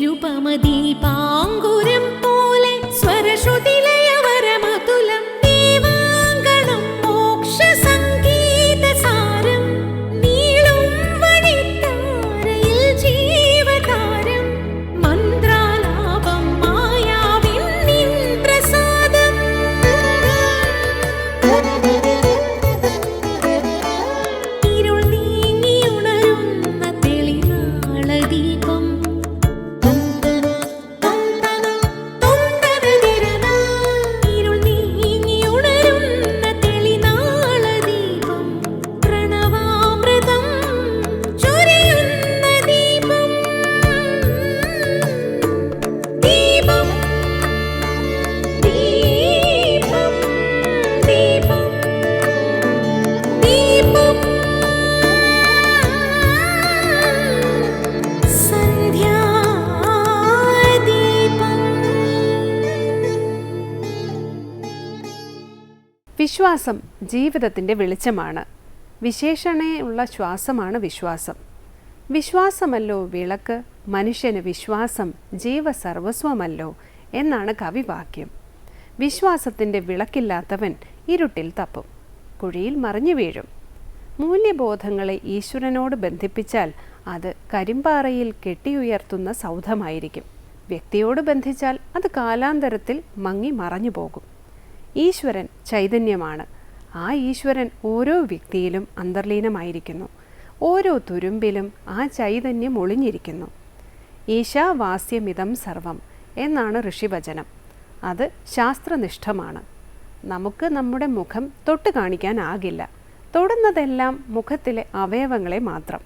നിരുപമദീപാങ്കുരം വിശ്വാസം ജീവിതത്തിന്റെ വെളിച്ചമാണ്. വിശേഷണയുള്ള ശ്വാസമാണ് വിശ്വാസം. വിശ്വാസമല്ലോ വിളക്ക് മനുഷ്യന് വിശ്വാസം ജീവസർവസ്വമല്ലോ എന്നാണ് കവിവാക്യം. വിശ്വാസത്തിന്റെ വിളക്കില്ലാത്തവൻ ഇരുട്ടിൽ തപ്പും കുഴിയിൽ മറിഞ്ഞു വീഴും. മൂല്യബോധങ്ങളെ ഈശ്വരനോട് ബന്ധിപ്പിച്ചാൽ അത് കരിമ്പാറയിൽ കെട്ടിയുയർത്തുന്ന സൗധമായിരിക്കും. വ്യക്തിയോട് ബന്ധിച്ചാൽ അത് കാലാന്തരത്തിൽ മങ്ങി മറഞ്ഞു പോകും. ഈശ്വരൻ ചൈതന്യമാണ്. ആ ഈശ്വരൻ ഓരോ വ്യക്തിയിലും അന്തർലീനമായിരിക്കുന്നു. ഓരോ തുരുമ്പിലും ആ ചൈതന്യം ഒളിഞ്ഞിരിക്കുന്നു. ഈശാവാസ്യമിതം സർവം എന്നാണ് ഋഷിവചനം. അത് ശാസ്ത്രനിഷ്ഠമാണ്. നമുക്ക് നമ്മുടെ മുഖം തൊട്ട് കാണിക്കാനാകില്ല. തൊടുന്നതെല്ലാം മുഖത്തിലെ അവയവങ്ങളെ മാത്രം.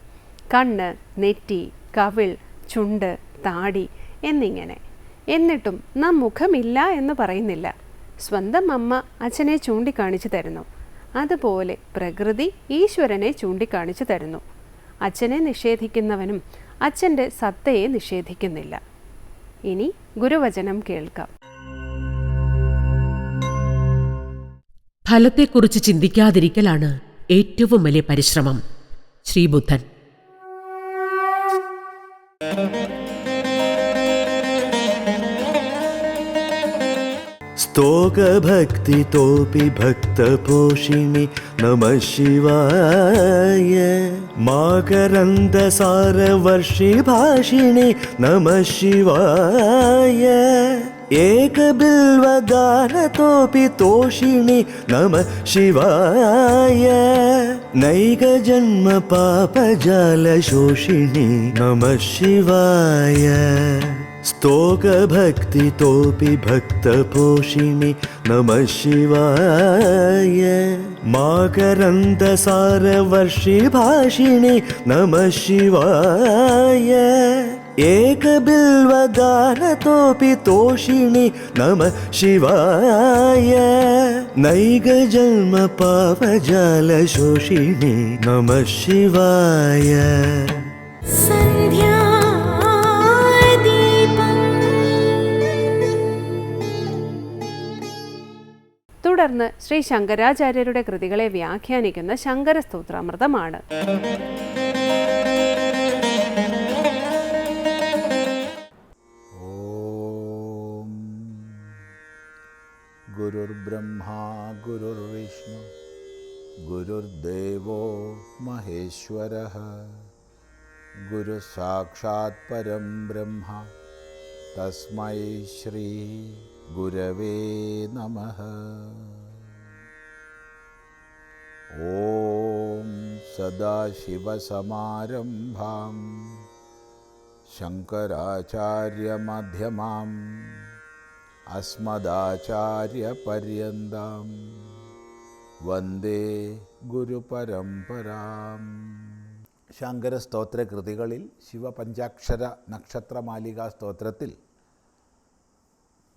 കണ്ണ് നെറ്റി കവിൾ ചുണ്ട് താടി എന്നിങ്ങനെ. എന്നിട്ടും നാം മുഖമില്ല എന്ന് പറയുന്നില്ല. സ്വന്തം അമ്മ അച്ഛനെ ചൂണ്ടിക്കാണിച്ചു തരുന്നു. അതുപോലെ പ്രകൃതി ഈശ്വരനെ ചൂണ്ടിക്കാണിച്ചു തരുന്നു. അച്ഛനെ നിഷേധിക്കുന്നവനും അച്ഛന്റെ സത്തയെ നിഷേധിക്കുന്നില്ല. ഇനി ഗുരുവചനം കേൾക്കാം. ഫലത്തെക്കുറിച്ച് ചിന്തിക്കാതിരിക്കലാണ് ഏറ്റവും വലിയ പരിശ്രമം. ശ്രീബുദ്ധൻ. स्तोकभक्तितोऽपि भक्तपोषिणि नमः शिवाय। माकरन्दसारवर्षिभाषिणि नमः शिवाय। एकबिल्वगानतोऽपि तोषिणि नमः शिवाय। नैकजन्मपापजालशोषिणि नमः शिवाय। स्तोकभक्तितोऽपि भक्तपोषिणि नमः शिवाय। माकरन्दसारवर्षिभाषिणि नमः शिवाय। एकबिल्वगानतोऽपि तोषिणि नमः शिवाय। नैकजन्मपापजालशोषिणि नमः शिवाय। തുടർന്ന് ശ്രീ ശങ്കരാചാര്യരുടെ കൃതികളെ വ്യാഖ്യാനിക്കുന്ന ശങ്കരസ്തോത്രാമൃതമാണ്. ഗുരുർബ്രഹ്മാ ഗുരുർവിഷ്ണു ഗുരുദേവോ മഹേശ്വര. ഗുരു സാക്ഷാത് പരം ബ്രഹ്മ തസ്മൈ ശ്രീ श्रीगुरवे नमः ॐ सदाशिवसमारम्भाम् ശങ്കരാചാര്യമധ്യമാം അസ്മദാചാര്യപര്യന്താം വന്ദേ ഗുരുപരമ്പരാം ശങ്കര സ്തോത്രകൃതികളിൽ ശിവപഞ്ചാക്ഷര നക്ഷത്രമാലികാ സ്തോത്രത്തിൽ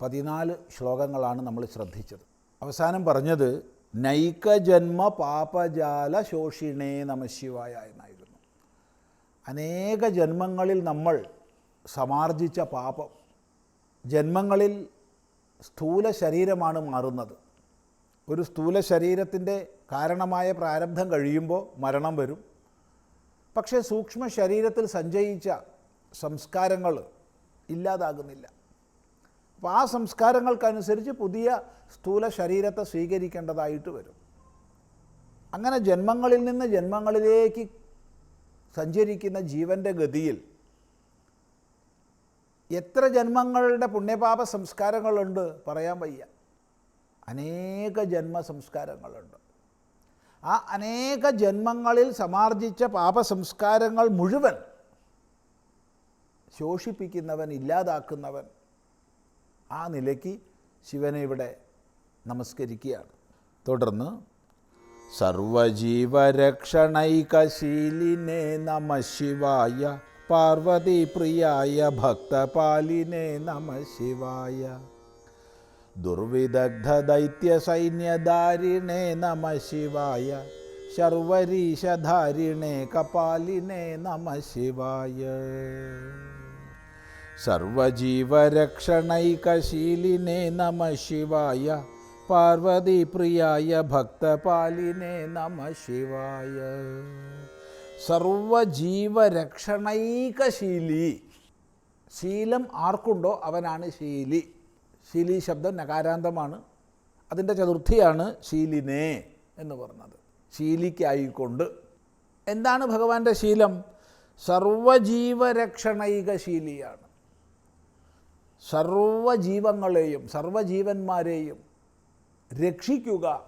പതിനാല് ശ്ലോകങ്ങളാണ് നമ്മൾ ശ്രദ്ധിച്ചത്. അവസാനം പറഞ്ഞത് നൈകജന്മ പാപജാല ശോഷിണേ നമശിവായ എന്നായിരുന്നു. അനേക ജന്മങ്ങളിൽ നമ്മൾ സമാർജിച്ച പാപം ജന്മങ്ങളിൽ സ്ഥൂല ശരീരമാണ് മാറുന്നത്. ഒരു സ്ഥൂല ശരീരത്തിന്റെ കാരണമായ പ്രാരബ്ധം കഴിയുമ്പോൾ മരണം വരും. പക്ഷേ സൂക്ഷ്മ ശരീരത്തിൽ സഞ്ചയിച്ച സംസ്കാരങ്ങൾ ഇല്ലാതാകുന്നില്ല. അപ്പോൾ ആ സംസ്കാരങ്ങൾക്കനുസരിച്ച് പുതിയ സ്ഥൂല ശരീരത്തെ സ്വീകരിക്കേണ്ടതായിട്ട് വരും. അങ്ങനെ ജന്മങ്ങളിൽ നിന്ന് ജന്മങ്ങളിലേക്ക് സഞ്ചരിക്കുന്ന ജീവന്റെ ഗതിയിൽ എത്ര ജന്മങ്ങളുടെ പുണ്യപാപ സംസ്കാരങ്ങളുണ്ട് പറയാൻ വയ്യ. അനേക ജന്മ സംസ്കാരങ്ങളുണ്ട്. ആ അനേക ജന്മങ്ങളിൽ സമാർജിച്ച പാപസംസ്കാരങ്ങൾ മുഴുവൻ ശോഷിപ്പിക്കുന്നവൻ ഇല്ലാതാക്കുന്നവൻ ആ നിലയ്ക്ക് ശിവനെ ഇവിടെ നമസ്കരിക്കുകയാണ്. തുടർന്ന് സർവജീവരക്ഷണൈകശീലിനെ നമ ശിവായ പാർവതി പ്രിയായ ഭക്തപാലിനെ നമ ശിവായ. ദുർവിദഗ്ധ ദൈത്യ സൈന്യധാരിണെ നമ ശിവായ ശർവരീശധാരിണേ കപാലിനെ നമ ശിവായ. സർവജീവരക്ഷണൈകശീലിനെ നമ ശിവായ പാർവതി പ്രിയായ ഭക്തപാലിനെ നമ ശിവായ. സർവജീവരക്ഷണൈകശീലി. ശീലം ആർക്കുണ്ടോ അവനാണ് ശീലി. ശീലി ശബ്ദം നകാരാന്തമാണ്. അതിന്റെ ചതുർത്ഥിയാണ് ശീലിനെ എന്ന് പറഞ്ഞത്. ശീലിക്കായിക്കൊണ്ട്. എന്താണ് ഭഗവാന്റെ ശീലം? സർവജീവരക്ഷണൈക ശീലിയാണ് സർവജീവങ്ങളെയും സർവജീവന്മാരെയും രക്ഷിക്കുക.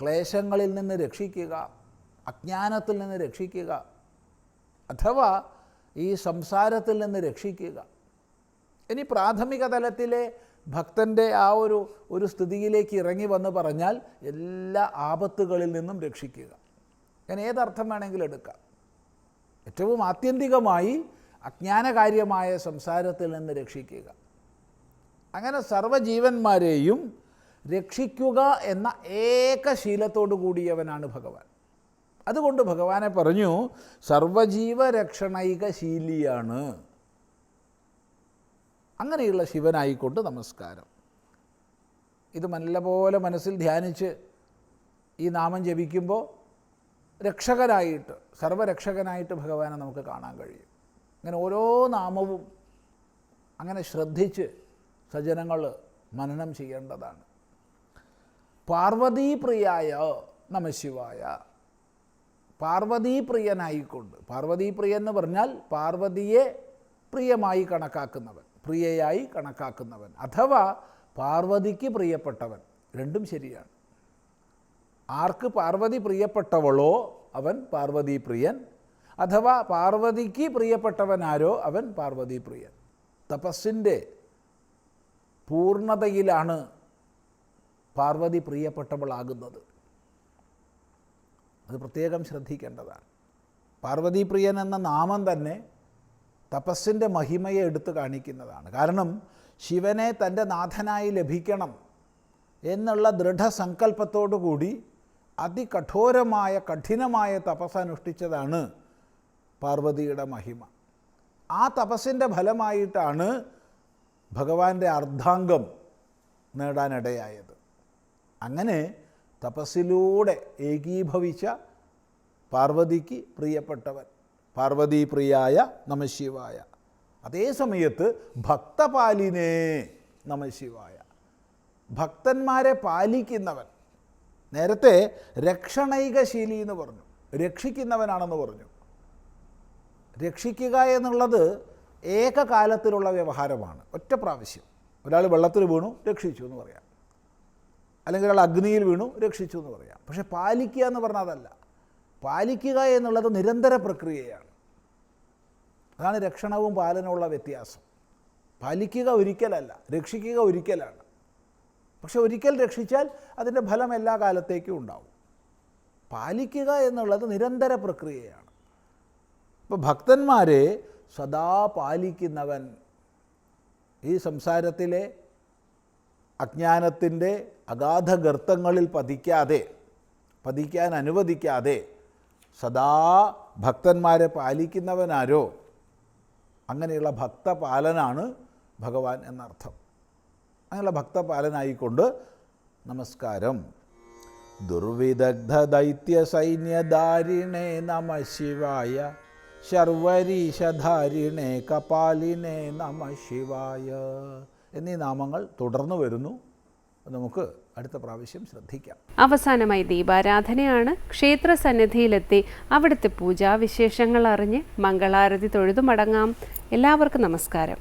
ക്ലേശങ്ങളിൽ നിന്ന് രക്ഷിക്കുക. അജ്ഞാനത്തിൽ നിന്ന് രക്ഷിക്കുക. അഥവാ ഈ സംസാരത്തിൽ നിന്ന് രക്ഷിക്കുക. ഇനി പ്രാഥമിക തലത്തിലെ ഭക്തന്റെ ആ ഒരു ഒരു സ്ഥിതിയിലേക്ക് ഇറങ്ങി വന്ന് പറഞ്ഞാൽ എല്ലാ ആപത്തുകളിൽ നിന്നും രക്ഷിക്കുക. ഞാൻ ഏതർത്ഥം വേണമെങ്കിലും എടുക്കാം. ഏറ്റവും ആത്യന്തികമായി അജ്ഞാനകാര്യമായ സംസാരത്തിൽ നിന്ന് രക്ഷിക്കുക. അങ്ങനെ സർവജീവന്മാരെയും രക്ഷിക്കുക എന്ന ഏകശീലത്തോടു കൂടിയവനാണ് ഭഗവാൻ. അതുകൊണ്ട് ഭഗവാനെ പറഞ്ഞു സർവജീവരക്ഷണൈക ശീലിയാണ്. അങ്ങനെയുള്ള ശിവനായിക്കൊണ്ട് നമസ്കാരം. ഇത് നല്ലപോലെ മനസ്സിൽ ധ്യാനിച്ച് ഈ നാമം ജപിക്കുമ്പോൾ രക്ഷകനായിട്ട് സർവരക്ഷകനായിട്ട് ഭഗവാനെ നമുക്ക് കാണാൻ കഴിയും. അങ്ങനെ ഓരോ നാമവും അങ്ങനെ ശ്രദ്ധിച്ച് സജ്ജനങ്ങൾ മനനം ചെയ്യേണ്ടതാണ്. പാർവതീപ്രിയായ നമശിവായ. പാർവതീപ്രിയനായിക്കൊണ്ട്. പാർവതീപ്രിയ എന്ന് പറഞ്ഞാൽ പാർവതിയെ പ്രിയമായി കണക്കാക്കുന്നവൻ പ്രിയയായി കണക്കാക്കുന്നവൻ അഥവാ പാർവതിക്ക് പ്രിയപ്പെട്ടവൻ. രണ്ടും ശരിയാണ്. ആർക്ക് പാർവതി പ്രിയപ്പെട്ടവളോ അവൻ പാർവതി പ്രിയൻ അഥവാ പാർവതിക്ക് പ്രിയപ്പെട്ടവനാരോ അവൻ പാർവതി പ്രിയൻ. തപസ്സിന്റെ പൂർണതയിലാണ് പാർവതി പ്രിയപ്പെട്ടവളാകുന്നത്. അത് പ്രത്യേകം ശ്രദ്ധിക്കേണ്ടതാണ്. പാർവതി പ്രിയൻ എന്ന നാമം തന്നെ തപസ്സിന്റെ മഹിമയെ എടുത്തു കാണിക്കുന്നതാണ്. കാരണം ശിവനെ തന്റെ നാഥനായി ലഭിക്കണം എന്നുള്ള ദൃഢസങ്കല്പത്തോടു കൂടി അതികഠോരമായ കഠിനമായ തപസ് അനുഷ്ഠിച്ചതാണ് പാർവതിയുടെ മഹിമ. ആ തപസ്സിന്റെ ഫലമായിട്ടാണ് ഭഗവാന്റെ അർദ്ധാംഗം നേടാനിടയായത്. അങ്ങനെ തപസ്സിലൂടെ ഏകീഭവിച്ച പാർവതിക്ക് പ്രിയപ്പെട്ടവൻ പാർവതി പ്രിയായ നമശിവായ. അതേ സമയത്ത് ഭക്തപാലിനെ നമശിവായ. ഭക്തന്മാരെ പാലിക്കുന്നവൻ. നേരത്തെ രക്ഷണൈകശീലി എന്ന് പറഞ്ഞു. രക്ഷിക്കുന്നവനാണെന്ന് പറഞ്ഞു. രക്ഷിക്കുക എന്നുള്ളത് ഏകകാലത്തിലുള്ള വ്യവഹാരമാണ്. ഒറ്റ പ്രാവശ്യം. ഒരാൾ വെള്ളത്തിൽ വീണു രക്ഷിച്ചു എന്ന് പറയാം. അല്ലെങ്കിൽ ഒരാൾ അഗ്നിയിൽ വീണു രക്ഷിച്ചു എന്ന് പറയാം. പക്ഷേ പാലിക്കുക എന്ന് പറഞ്ഞാൽ അതല്ല. പാലിക്കുക എന്നുള്ളത് നിരന്തര പ്രക്രിയയാണ്. അതാണ് രക്ഷണവും പാലനവുമുള്ള വ്യത്യാസം. പാലിക്കുക ഒരിക്കലല്ല രക്ഷിക്കുക ഒരിക്കലാണ്. പക്ഷെ ഒരിക്കൽ രക്ഷിച്ചാൽ അതിന്റെ ഫലം എല്ലാ കാലത്തേക്കും ഉണ്ടാവും. പാലിക്കുക എന്നുള്ളത് നിരന്തര പ്രക്രിയയാണ്. ഇപ്പോൾ ഭക്തന്മാരെ സദാ പാലിക്കുന്നവൻ ഈ സംസാരത്തിലെ അജ്ഞാനത്തിന്റെ അഗാധ ഗർത്തങ്ങളിൽ പതിക്കാതെ പതിക്കാൻ അനുവദിക്കാതെ സദാ ഭക്തന്മാരെ പാലിക്കുന്നവനാരോ? അങ്ങനെയുള്ള ഭക്തപാലനാണ് ഭഗവാൻ എന്നർത്ഥം. അങ്ങനെയുള്ള ഭക്തപാലനായിക്കൊണ്ട് നമസ്കാരം. ദുർവിദഗ്ധ ദൈത്യ സൈന്യദാരിണേ നമ ശിവായ. ശർവരീശധാരിണേ കപാലിനേ നമ ശിവായ. എന്നീ നാമങ്ങൾ തുടർന്നു വരുന്നു. നമുക്ക് അടുത്ത പ്രാവശ്യം ശ്രദ്ധിക്കാം. അവസാനമായി ദീപാരാധനയാണ്. ക്ഷേത്ര സന്നിധിയിലെത്തി അവിടുത്തെ പൂജാവിശേഷങ്ങൾ അറിഞ്ഞ് മംഗളാരതി തൊഴുതു മടങ്ങാം എല്ലാവർക്കും നമസ്കാരം.